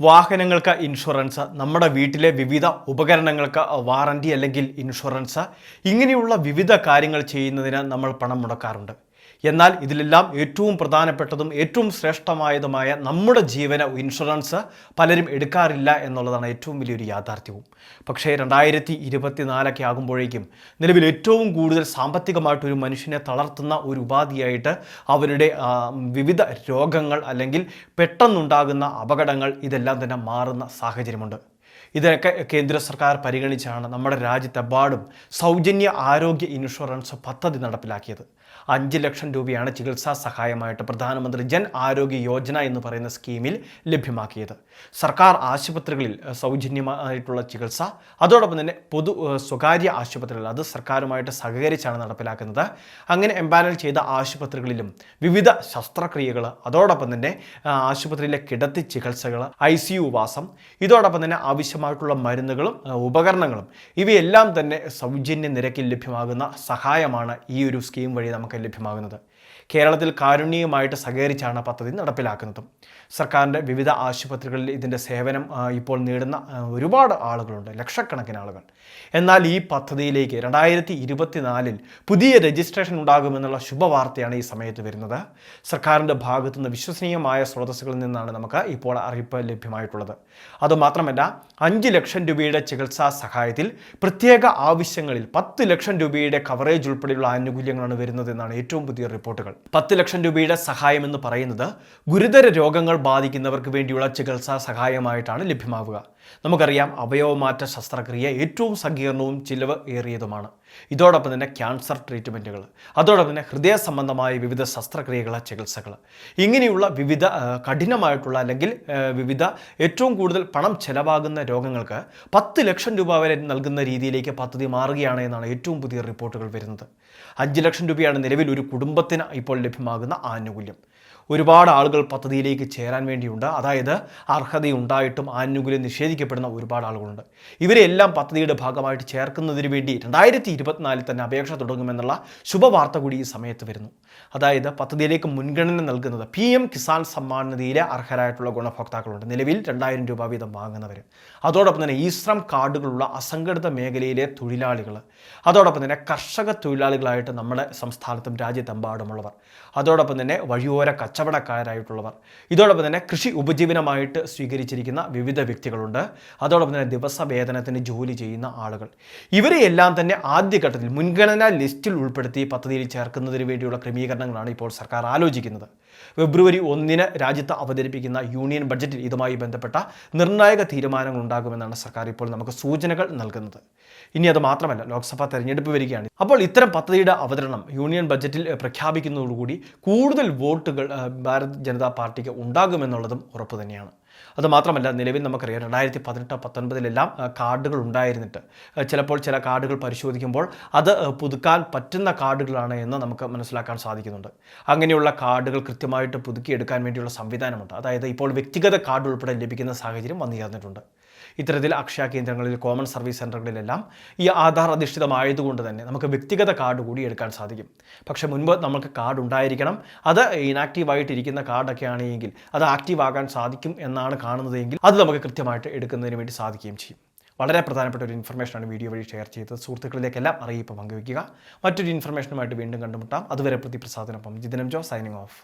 വാഹനങ്ങൾക്ക് ഇൻഷുറൻസ് നമ്മുടെ വീട്ടിലെ വിവിധ ഉപകരണങ്ങൾക്ക് വാറണ്ടി അല്ലെങ്കിൽ ഇൻഷുറൻസ് ഇങ്ങനെയുള്ള വിവിധ കാര്യങ്ങൾ ചെയ്യുന്നതിന് നമ്മൾ പണം മുടക്കാറുണ്ട്. എന്നാൽ ഇതിലെല്ലാം ഏറ്റവും പ്രധാനപ്പെട്ടതും ഏറ്റവും ശ്രേഷ്ഠമായതുമായ നമ്മുടെ ജീവന ഇൻഷുറൻസ് പലരും എടുക്കാറില്ല എന്നുള്ളതാണ് ഏറ്റവും വലിയൊരു യാഥാർത്ഥ്യവും. പക്ഷേ രണ്ടായിരത്തി ഇരുപത്തിനാലൊക്കെ ആകുമ്പോഴേക്കും നിലവിൽ ഏറ്റവും കൂടുതൽ സാമ്പത്തികമായിട്ട് ഒരു മനുഷ്യനെ തളർത്തുന്ന ഒരു ഉപാധിയായിട്ട് അവരുടെ വിവിധ രോഗങ്ങൾ അല്ലെങ്കിൽ പെട്ടെന്നുണ്ടാകുന്ന അപകടങ്ങൾ ഇതെല്ലാം തന്നെ മാറുന്ന സാഹചര്യമുണ്ട്. ഇതൊക്കെ കേന്ദ്ര സർക്കാർ പരിഗണിച്ചാണ് നമ്മുടെ രാജ്യത്തെമ്പാടും സൗജന്യ ആരോഗ്യ ഇൻഷുറൻസ് പദ്ധതി നടപ്പിലാക്കിയത്. അഞ്ച് ലക്ഷം രൂപയാണ് ചികിത്സാ സഹായമായിട്ട് പ്രധാനമന്ത്രി ജൻ ആരോഗ്യ യോജന എന്ന് പറയുന്ന സ്കീമിൽ ലഭ്യമാക്കിയത്. സർക്കാർ ആശുപത്രികളിൽ സൗജന്യമായിട്ടുള്ള ചികിത്സ അതോടൊപ്പം തന്നെ പൊതു സ്വകാര്യ ആശുപത്രികൾ അത് സർക്കാരുമായിട്ട് സഹകരിച്ചാണ് നടപ്പിലാക്കുന്നത്. അങ്ങനെ എംപാനൽ ചെയ്ത ആശുപത്രികളിലും വിവിധ ശസ്ത്രക്രിയകൾ അതോടൊപ്പം തന്നെ ആശുപത്രിയിലെ കിടത്തി ചികിത്സകൾ ഐ വാസം ഇതോടൊപ്പം തന്നെ ആവശ്യമായിട്ടുള്ള മരുന്നുകളും ഉപകരണങ്ങളും ഇവയെല്ലാം തന്നെ സൗജന്യ നിരക്കിൽ ലഭ്യമാകുന്ന സഹായമാണ് ഈ ഒരു സ്കീം വഴി നമുക്ക് ലഭ്യമാകുന്നത്. കേരളത്തിൽ കാരുണ്യമായിട്ട് സഹകരിച്ചാണ് പദ്ധതി നടപ്പിലാക്കുന്നത്. സർക്കാരിന്റെ വിവിധ ആശുപത്രികളിൽ ഇതിന്റെ സേവനം ഇപ്പോൾ നേടുന്ന ഒരുപാട് ആളുകളുണ്ട് ലക്ഷക്കണക്കിന് ആളുകൾ. എന്നാൽ ഈ പദ്ധതിയിലേക്ക് രണ്ടായിരത്തി ഇരുപത്തിനാലിൽ പുതിയ രജിസ്ട്രേഷൻ ഉണ്ടാകുമെന്നുള്ള ശുഭവാർത്തയാണ് ഈ സമയത്ത് വരുന്നത്. സർക്കാരിന്റെ ഭാഗത്തു നിന്ന് വിശ്വസനീയമായ സ്രോതസ്സുകളിൽ നിന്നാണ് നമുക്ക് ഇപ്പോൾ അറിയിപ്പ് ലഭ്യമായിട്ടുള്ളത്. അതുമാത്രമല്ല അഞ്ച് ലക്ഷം രൂപയുടെ ചികിത്സാ സഹായത്തിൽ പ്രത്യേക ആവശ്യങ്ങളിൽ പത്ത് ലക്ഷം രൂപയുടെ കവറേജ് ഉൾപ്പെടെയുള്ള ആനുകൂല്യങ്ങളാണ് വരുന്നതെന്നാണ് ഏറ്റവും പുതിയ റിപ്പോർട്ടുകൾ. പത്ത് ലക്ഷം രൂപയുടെ സഹായം എന്ന് പറയുന്നത് ഗുരുതര രോഗങ്ങൾ ബാധിക്കുന്നവർക്ക് വേണ്ടിയുള്ള ചികിത്സാ സഹായമായിട്ടാണ് ലഭ്യമാവുക. നമുക്കറിയാം അവയവമാറ്റ ശസ്ത്രക്രിയ ഏറ്റവും സങ്കീർണവും ചിലവ് ഏറിയതുമാണ്. ഇതോടൊപ്പം തന്നെ ക്യാൻസർ ട്രീറ്റ്മെന്റുകൾ അതോടൊപ്പം തന്നെ ഹൃദയ സംബന്ധമായ വിവിധ ശസ്ത്രക്രിയകൾ ചികിത്സകൾ. ഇങ്ങനെയുള്ള വിവിധ കഠിനമായിട്ടുള്ള അല്ലെങ്കിൽ വിവിധ ഏറ്റവും കൂടുതൽ പണം ചെലവാകുന്ന രോഗങ്ങൾക്ക് പത്ത് ലക്ഷം രൂപ വരെ നൽകുന്ന രീതിയിലേക്ക് പദ്ധതി മാറുകയാണ് എന്നാണ് ഏറ്റവും പുതിയ റിപ്പോർട്ടുകൾ വരുന്നത്. അഞ്ച് ലക്ഷം രൂപയാണ് നിലവിൽ ഒരു കുടുംബത്തിന് ഇപ്പോൾ ലഭ്യമാകുന്ന ആനുകൂല്യം. ഒരുപാട് ആളുകൾ പദ്ധതിയിലേക്ക് ചേരാൻ വേണ്ടിയുണ്ട്. അതായത് അർഹതയുണ്ടായിട്ടും ആനുകൂല്യം നിഷേധിക്കപ്പെടുന്ന ഒരുപാട് ആളുകളുണ്ട്. ഇവരെല്ലാം പദ്ധതിയുടെ ഭാഗമായിട്ട് ചേർക്കുന്നതിന് വേണ്ടി രണ്ടായിരത്തി ഇരുപത്തിനാലിൽ തന്നെ അപേക്ഷ തുടങ്ങുമെന്നുള്ള ശുഭവാർത്ത കൂടി ഈ സമയത്ത് വരുന്നു. അതായത് പദ്ധതിയിലേക്ക് മുൻഗണന നൽകുന്നത് പി എം കിസാൻ സമ്മാൻ നിധിയിലെ അർഹരായിട്ടുള്ള ഗുണഭോക്താക്കളുണ്ട്. നിലവിൽ രണ്ടായിരം രൂപ വീതം വാങ്ങുന്നവർ അതോടൊപ്പം തന്നെ ഈശ്രം ശ്രം കാർഡുകളുള്ള അസംഘടിത മേഖലയിലെ തൊഴിലാളികൾ അതോടൊപ്പം തന്നെ കർഷക തൊഴിലാളികളായിട്ട് നമ്മുടെ സംസ്ഥാനത്തും രാജ്യത്തെമ്പാടുമുള്ളവർ. അതോടൊപ്പം തന്നെ വഴിയോര കച്ചവടക്കാരായിട്ടുള്ളവർ. ഇതോടൊപ്പം തന്നെ കൃഷി ഉപജീവനമായിട്ട് സ്വീകരിച്ചിരിക്കുന്ന വിവിധ വ്യക്തികളുണ്ട്. അതോടൊപ്പം തന്നെ ദിവസ വേതനത്തിന് ജോലി ചെയ്യുന്ന ആളുകൾ. ഇവരെയെല്ലാം തന്നെ ആദ്യഘട്ടത്തിൽ മുൻഗണനാ ലിസ്റ്റിൽ ഉൾപ്പെടുത്തി പദ്ധതിയിൽ ചേർക്കുന്നതിന് വേണ്ടിയുള്ള ക്രമീകരണങ്ങളാണ് ഇപ്പോൾ സർക്കാർ ആലോചിക്കുന്നത്. ഫെബ്രുവരി ഒന്നിന് രാജ്യത്ത് അവതരിപ്പിക്കുന്ന യൂണിയൻ ബഡ്ജറ്റിൽ ഇതുമായി ബന്ധപ്പെട്ട നിർണായക തീരുമാനങ്ങൾ ഉണ്ടാകുമെന്നാണ് സർക്കാർ ഇപ്പോൾ നമുക്ക് സൂചനകൾ നൽകുന്നത്. ഇനി അത് മാത്രമല്ല ലോക്സഭാ തെരഞ്ഞെടുപ്പ് വരികയാണ്. അപ്പോൾ ഇത്തരം പദ്ധതിയുടെ അവതരണം യൂണിയൻ ബഡ്ജറ്റിൽ പ്രഖ്യാപിക്കുന്നതോടുകൂടി കൂടുതൽ വോട്ടുകൾ ഭാരത് ജനതാ പാർട്ടിക്ക് ഉണ്ടാകുമെന്നുള്ളതും ഉറപ്പ് തന്നെയാണ്. അത് മാത്രമല്ല നിലവിൽ നമുക്കറിയാം രണ്ടായിരത്തി പതിനെട്ട് പത്തൊൻപതിലെല്ലാം കാർഡുകൾ ഉണ്ടായിരുന്നിട്ട്. ചിലപ്പോൾ ചില കാർഡുകൾ പരിശോധിക്കുമ്പോൾ അത് പുതുക്കാൻ പറ്റുന്ന കാർഡുകളാണ് എന്ന് നമുക്ക് മനസ്സിലാക്കാൻ സാധിക്കുന്നുണ്ട്. അങ്ങനെയുള്ള കാർഡുകൾ കൃത്യമായിട്ട് പുതുക്കിയെടുക്കാൻ വേണ്ടിയുള്ള സംവിധാനമുണ്ട്. അതായത് ഇപ്പോൾ വ്യക്തിഗത കാർഡ് ഉൾപ്പെടെ ലഭിക്കുന്ന സാഹചര്യം വന്നു ചേർന്നിട്ടുണ്ട്. ഇത്തരത്തിൽ അക്ഷയ കേന്ദ്രങ്ങളിൽ കോമൺ സർവീസ് സെന്ററുകളിലെല്ലാം ഈ ആധാർ അധിഷ്ഠിതമായതുകൊണ്ട് തന്നെ നമുക്ക് വ്യക്തിഗത കാർഡ് കൂടി എടുക്കാൻ സാധിക്കും. പക്ഷേ മുൻപ് നമുക്ക് കാർഡ് ഉണ്ടായിരിക്കണം. അത് ഇനാക്റ്റീവായിട്ടിരിക്കുന്ന കാർഡൊക്കെ ആണെങ്കിൽ അത് ആക്റ്റീവ് ആകാൻ സാധിക്കും എന്നാണ് കാണുന്നതെങ്കിൽ അത് നമുക്ക് കൃത്യമായിട്ട് എടുക്കുന്നതിന് വേണ്ടി സാധിക്കുകയും ചെയ്യും. വളരെ പ്രധാനപ്പെട്ട ഒരു ഇൻഫർമേഷനാണ് വീഡിയോ വഴി ഷെയർ ചെയ്തത്. സുഹൃത്തുക്കളിലേക്കെല്ലാം അറിയിപ്പ് പങ്കുവയ്ക്കുക. മറ്റൊരു ഇൻഫർമേഷനുമായിട്ട് വീണ്ടും കണ്ടുമുട്ടാം. അതുവരെ പ്രതിപ്രസാദനൊപ്പം ജിതനം ജോ സൈനിങ് ഓഫ്